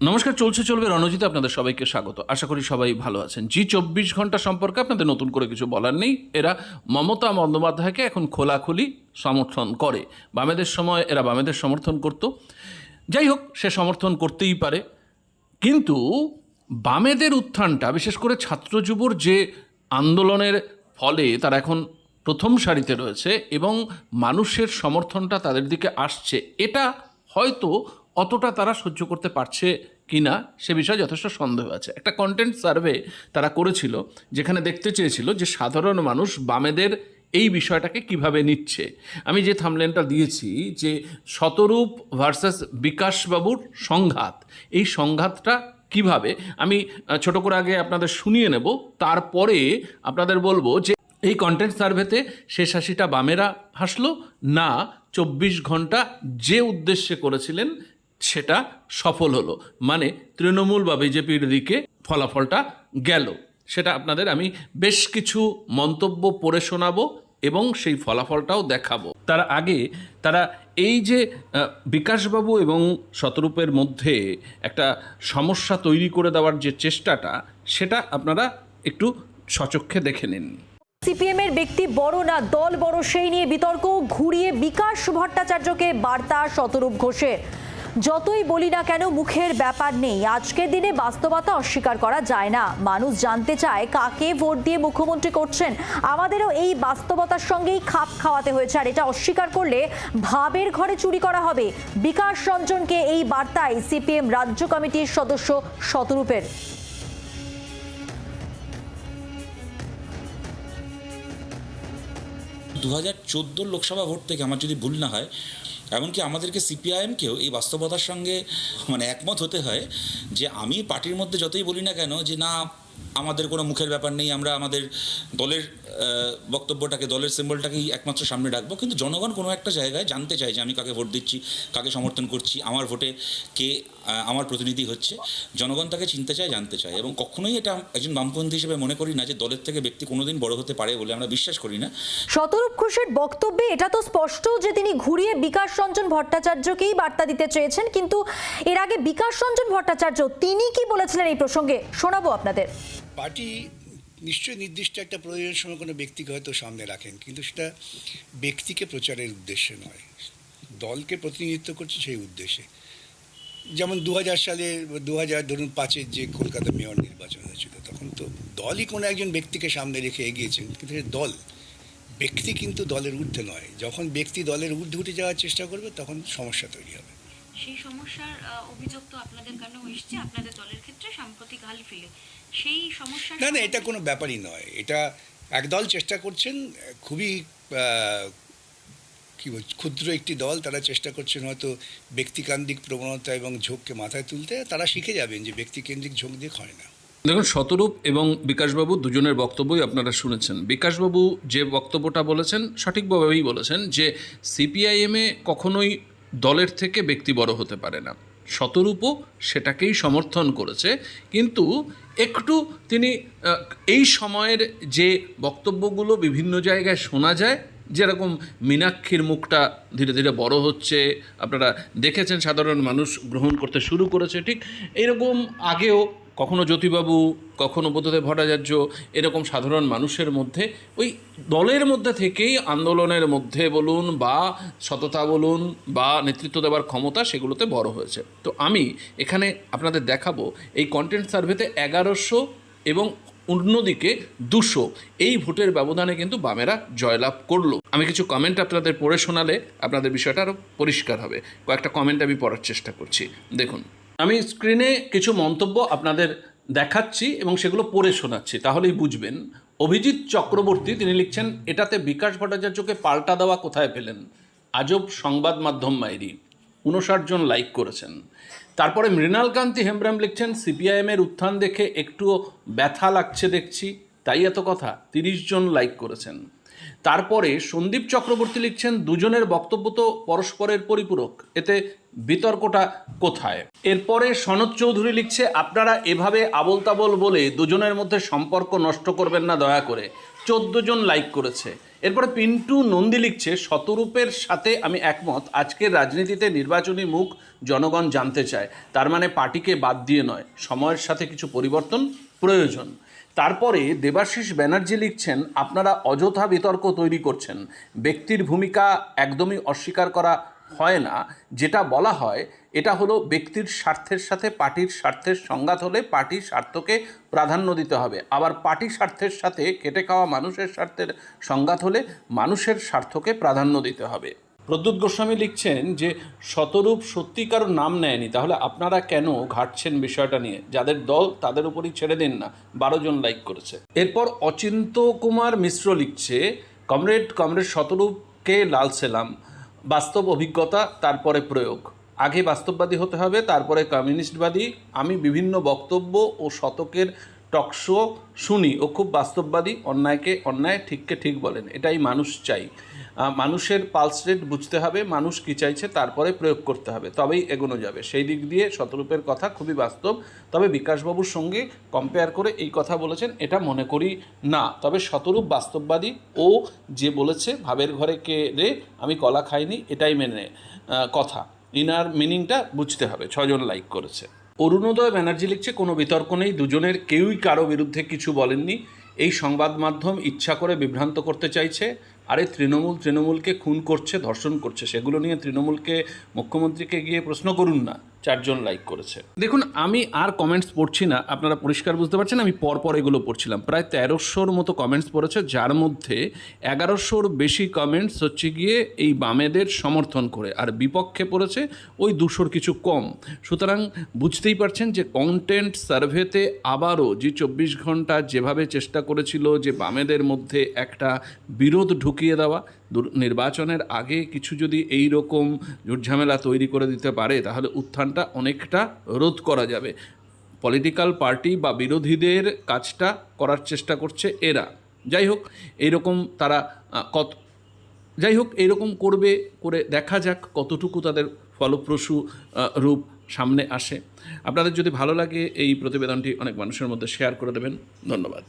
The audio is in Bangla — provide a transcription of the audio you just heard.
নমস্কার, চলছে, চলবে রণজিতে আপনাদের সবাইকে স্বাগত। আশা করি সবাই ভালো আছেন। জি চব্বিশ ঘণ্টা সম্পর্কে আপনাদের নতুন করে কিছু বলার নেই। এরা মমতা বন্দ্যোপাধ্যায়কে এখন খোলাখুলি সমর্থন করে। বামেদের সময় এরা বামেদের সমর্থন করত। যাই হোক, সে সমর্থন করতেই পারে। কিন্তু বামেদের উত্থানটা, বিশেষ করে ছাত্র যুবর যে আন্দোলনের ফলে তারা এখন প্রথম সারিতে রয়েছে এবং মানুষের সমর্থনটা তাদের দিকে আসছে, এটা হয়তো অতটা তারা সহ্য করতে পারছে কি না সে বিষয়ে যথেষ্ট সন্দেহ আছে। একটা কন্টেন্ট সার্ভে তারা করেছিল যেখানে দেখতে চেয়েছিল যে সাধারণ মানুষ বামেদের এই বিষয়টাকে কীভাবে নিচ্ছে। আমি যে থামলেনটা দিয়েছি যে শতরূপ ভার্সাস বিকাশবাবুর সংঘাত, এই সংঘাতটা কীভাবে? আমি ছোট করে আগে আপনাদের শুনিয়ে নেব, তারপরে আপনাদের বলব যে এই কন্টেন্ট সার্ভেতে শেষ হাসিটা বামেরা হাসলো, না, চব্বিশ ঘণ্টা যে উদ্দেশ্যে করেছিলেন সেটা সফল হলো। মানে তৃণমূল বা বিজেপির দিকে ফলাফলটা গেল। সেটা আপনাদের আমি বেশ কিছু মন্তব্য পড়ে শোনাবো এবং সেই ফলাফলটাও দেখাবো। তার আগে তারা এই যে বিকাশবাবু এবং শতরূপের মধ্যে একটা সমস্যা তৈরি করে দেওয়ার যে চেষ্টাটা, সেটা আপনারা একটু সচক্ষে দেখে নিন। সিপিএম এর ব্যক্তি বড় না দল বড়, সেই নিয়ে বিতর্ক। ঘুরিয়ে বিকাশ ভট্টাচার্যকে বার্তা শতরূপ ঘোষের। যতই বলি না কেন, মুখের ব্যাপার নেই। আজকের দিনে বাস্তবতা অস্বীকার করা যায় না। মানুষ জানতে চায় কাকে ভোট দিয়ে মুখ্যমন্ত্রী করছেন। আমাদেরও এই বাস্তবতার সঙ্গেই খাপ খাওয়াতে হয়েছে, আর এটা অস্বীকার করলে ভাবের ঘরে চুরি করা হবে। বিকাশ রঞ্জনকে এই বার্তায় সিপিএম রাজ্য কমিটির সদস্য শতরূপের। দু হাজার লোকসভা ভোট থেকে আমার যদি ভুল না হয় এমনকি আমাদেরকে সিপিআইএমকেও এই বাস্তবতার সঙ্গে মানে একমত হতে হয় যে আমি পার্টির মধ্যে যতই বলি না কেন যে না আমাদের কোনো মুখের ব্যাপার নেই, আমরা আমাদের দলের বক্তব্যটাকে, দলের সিম্বলটাকেই একমাত্র সামনে রাখব। কিন্তু জনগণ কোনো একটা জায়গায় জানতে চায় যে আমি কাকে ভোট দিচ্ছি, কাকে সমর্থন করছি, আমার ভোটে কে আমার প্রতিনিধি হচ্ছে। জনগণ তাকে চিনতে চায়, জানতে চায় এবং কখনোই এটা একজন বামপন্থী হিসেবে মনে করি না যে দলের থেকে ব্যক্তি কোনোদিন বড় হতে পারে বলে আমরা বিশ্বাস করি না। শতরূপ ঘোষের বক্তব্যে এটা তো স্পষ্ট যে তিনি ঘুরিয়ে বিকাশ রঞ্জন ভট্টাচার্যকেই বার্তা দিতে চেয়েছেন, কিন্তু এর আগে বিকাশ রঞ্জন ভট্টাচার্য তিনি কি বলেছিলেন এই প্রসঙ্গে শোনাবো আপনাদের। পার্টি নিশ্চয়ই নির্দিষ্ট একটা প্রয়োজনের সময় কোনো ব্যক্তিকে হয়তো সামনে রাখেন, কিন্তু সেটা ব্যক্তিকে প্রচারের উদ্দেশ্যে নয়। দলকে প্রতিনিধিত্ব করছে সেই উদ্দেশ্যে। যেমন দু হাজার সালে দু হাজার ধরুন পাঁচের যে কলকাতা মেয়র নির্বাচন হয়েছিল, তখন তো দলই কোনো একজন ব্যক্তিকে সামনে রেখে এগিয়েছেন, কিন্তু দল, ব্যক্তি কিন্তু দলের ঊর্ধ্বে নয়। যখন ব্যক্তি দলের ঊর্ধ্বে উঠে যাওয়ার চেষ্টা করবে, তখন সমস্যা তৈরি হবে। সেই সমস্যার অভিযোগ তো আপনাদের কানেও এসছে। আপনাদের দলের ক্ষেত্রে সাম্প্রতিক হাল ফিলে। সেই সমস্যা না না এটা কোনো ব্যাপারই নয়। এটা একদল চেষ্টা করছেন খুবই কি বল ক্ষুদ্র একটি দল তারা চেষ্টা করছেন হয়তো ব্যক্তিকেন্দ্রিক প্রবণতা এবং ঝোঁককে মাথায় তুলতে। তারা শিখে যাবেন যে ব্যক্তিকেন্দ্রিক ঝোঁক দিয়ে হয় না। দেখুন শতরূপ এবং বিকাশবাবু দুজনের বক্তব্যই আপনারা শুনেছেন। বিকাশবাবু যে বক্তব্যটা বলেছেন সঠিকভাবেই বলেছেন যে সিপিআইএমে কখনোই দলের থেকে ব্যক্তি বড় হতে পারে না। শতরূপও সেটাকেই সমর্থন করেছে। কিন্তু একটু তিনি এই সময়ের যে বক্তব্যগুলো বিভিন্ন জায়গায় শোনা যায়, যেরকম মীনাক্ষীর মুখটা ধীরে ধীরে বড় হচ্ছে, আপনারা দেখেছেন সাধারণ মানুষ গ্রহণ করতে শুরু করেছে, ঠিক এরকম আগেও কখনো জ্যোতিবাবু, কখনো বোধদেব ভট্টাচার্য এরকম সাধারণ মানুষের মধ্যে, ওই দলের মধ্যে থেকেই আন্দোলনের মধ্যে বলুন বা সততা বলুন বা নেতৃত্ব দেওয়ার ক্ষমতা সেগুলোতে বড় হয়েছে। তো আমি এখানে আপনাদের দেখাবো এই কন্টেন্ট সার্ভেতে এগারোশো এবং অন্যদিকে দুশো। এই ভোটের ব্যবধানে কিন্তু বামেরা জয়লাভ করল। আমি কিছু কমেন্ট আপনাদের পড়ে শোনালে আপনাদের বিষয়টা আরও পরিষ্কার হবে। কয়েকটা কমেন্ট আমি পড়ার চেষ্টা করছি। দেখুন। আমি স্ক্রিনে কিছু মন্তব্য আপনাদের দেখাচ্ছি এবং সেগুলো পড়ে শোনাচ্ছি, তাহলেই বুঝবেন। অভিজিৎ চক্রবর্তী, তিনি লিখছেন, এটাতে বিকাশ ভট্টাচার্যকে পাল্টা দেওয়া কোথায় পেলেন? আজব সংবাদ মাধ্যম মাইরি, উনষাট জন লাইক করেছেন। তারপরে মৃণালকান্তি হেমব্রাম লিখছেন সিপিআইএমের উত্থান দেখে একটুও ব্যথা লাগছে দেখছি। তাই এত কথা, তিরিশ জন লাইক করেছেন। তারপরে সন্দীপ চক্রবর্তী লিখছেন, দুজনের বক্তব্য তো পরস্পরের পরিপূরক। এতে বিতর্কটা কোথায়? এরপরে সনদ চৌধুরী লিখছে, আপনারা এভাবে আবল তাবল বলে দুজনের মধ্যে সম্পর্ক নষ্ট করবেন না দয়া করে। চোদ্দ জন লাইক করেছে। এরপরে পিন্টু নন্দী লিখছে, শতরূপের সাথে আমি একমত। আজকের রাজনীতিতে নির্বাচনী মুখ জনগণ জানতে চায়। তার মানে পার্টিকে বাদ দিয়ে নয়। সময়ের সাথে কিছু পরিবর্তন প্রয়োজন। তারপরে দেবাশিস ব্যানার্জি লিখছেন, আপনারা অযথা বিতর্ক তৈরি করছেন। ব্যক্তির ভূমিকা একদমই অস্বীকার করা হয় না। যেটা বলা হয়, এটা হলো ব্যক্তির স্বার্থের সাথে পার্টির স্বার্থের সংঘাত হলে পার্টির স্বার্থকে প্রাধান্য দিতে হবে। আবার পার্টি স্বার্থের সাথে কেটে খাওয়া মানুষের স্বার্থের সংঘাত হলে মানুষের স্বার্থকে প্রাধান্য দিতে হবে। প্রদ্যুৎ গোস্বামী লিখছেন যে, শতরূপ সত্যি কারোর নাম নেয়নি, তাহলে আপনারা কেন ঘাটছেন বিষয়টা নিয়ে? যাদের দল তাদের উপরই ছেড়ে দিন না। বারো জন লাইক করেছে। এরপর অচিন্ত কুমার মিশ্র লিখছে, কমরেড কমরেড শতরূপকে লাল সেলাম, বাস্তব অভিজ্ঞতা, তারপরে প্রয়োগ। আগে বাস্তববাদী হতে হবে, তারপরে কমিউনিস্টবাদী। আমি বিভিন্ন বক্তব্য ও শতকের টকশো শুনি ও খুব বাস্তববাদী। অন্যায়কে অন্যায় ঠিককে ঠিক বলেন, এটাই মানুষ চাই। মানুষের পালস রেট বুঝতে হবে, মানুষ কী চাইছে তারপরে প্রয়োগ করতে হবে, তবেই এগোনো যাবে। সেই দিক দিয়ে শতরূপের কথা খুবই বাস্তব, তবে বিকাশবাবুর সঙ্গে কম্পেয়ার করে এই কথা বলেছেন, এটা মনে করি না। তবে শতরূপ বাস্তববাদী ও যে বলেছে, ভাবের ঘরে কে রে, আমি কলা খাইনি, এটাই মেনে কথা। ইনার মিনিংটা বুঝতে হবে, ছজন লাইক করেছে। অরুণোদয় ব্যানার্জি লিখছে, কোনো বিতর্ক নেই, দুজনের কেউই কারও বিরুদ্ধে কিছু বলেননি। এই সংবাদ মাধ্যম ইচ্ছা করে বিভ্রান্ত করতে চাইছে আরে তৃণমূল তৃণমূলকে খুন করছে, ধর্ষণ করছে, সেগুলো নিয়ে তৃণমূলকে মুখ্যমন্ত্রীকে গিয়ে প্রশ্ন করুন না। চারজন লাইক করেছে। দেখুন, আমি আর কমেন্টস পড়ছি না, আপনারা পরিষ্কার বুঝতে পারছেন, আমি পরপর এগুলো পড়ছিলাম। প্রায় তেরোশোর মতো কমেন্টস পড়েছে, যার মধ্যে এগারোশোর বেশি কমেন্টস হচ্ছে গিয়ে এই বামেদের সমর্থন করে, আর বিপক্ষে পড়েছে ওই দুশোর কিছু কম। সুতরাং বুঝতেই পারছেন যে কন্টেন্ট সার্ভেতে আবারও যে চব্বিশ ঘণ্টা যেভাবে চেষ্টা করেছিল যে বামেদের মধ্যে একটা বিরোধ ঢুকিয়ে দেওয়া নির্বাচনের আগে কিছু যদি এই রকম ঝুটঝামেলা তৈরি করে দিতে পারে, তাহলে উত্থানটা অনেকটা রোধ করা যাবে। পলিটিক্যাল পার্টি বা বিরোধীদের কাজটা করার চেষ্টা করছে এরা। যাই হোক, এইরকম তারা কত, যাই হোক, এইরকম করবে করে দেখা যাক কতটুকু তাদের ফলপ্রসূ রূপ সামনে আসে। আপনাদের যদি ভালো লাগে, এই প্রতিবেদনটি অনেক মানুষের মধ্যে শেয়ার করে দেবেন। ধন্যবাদ।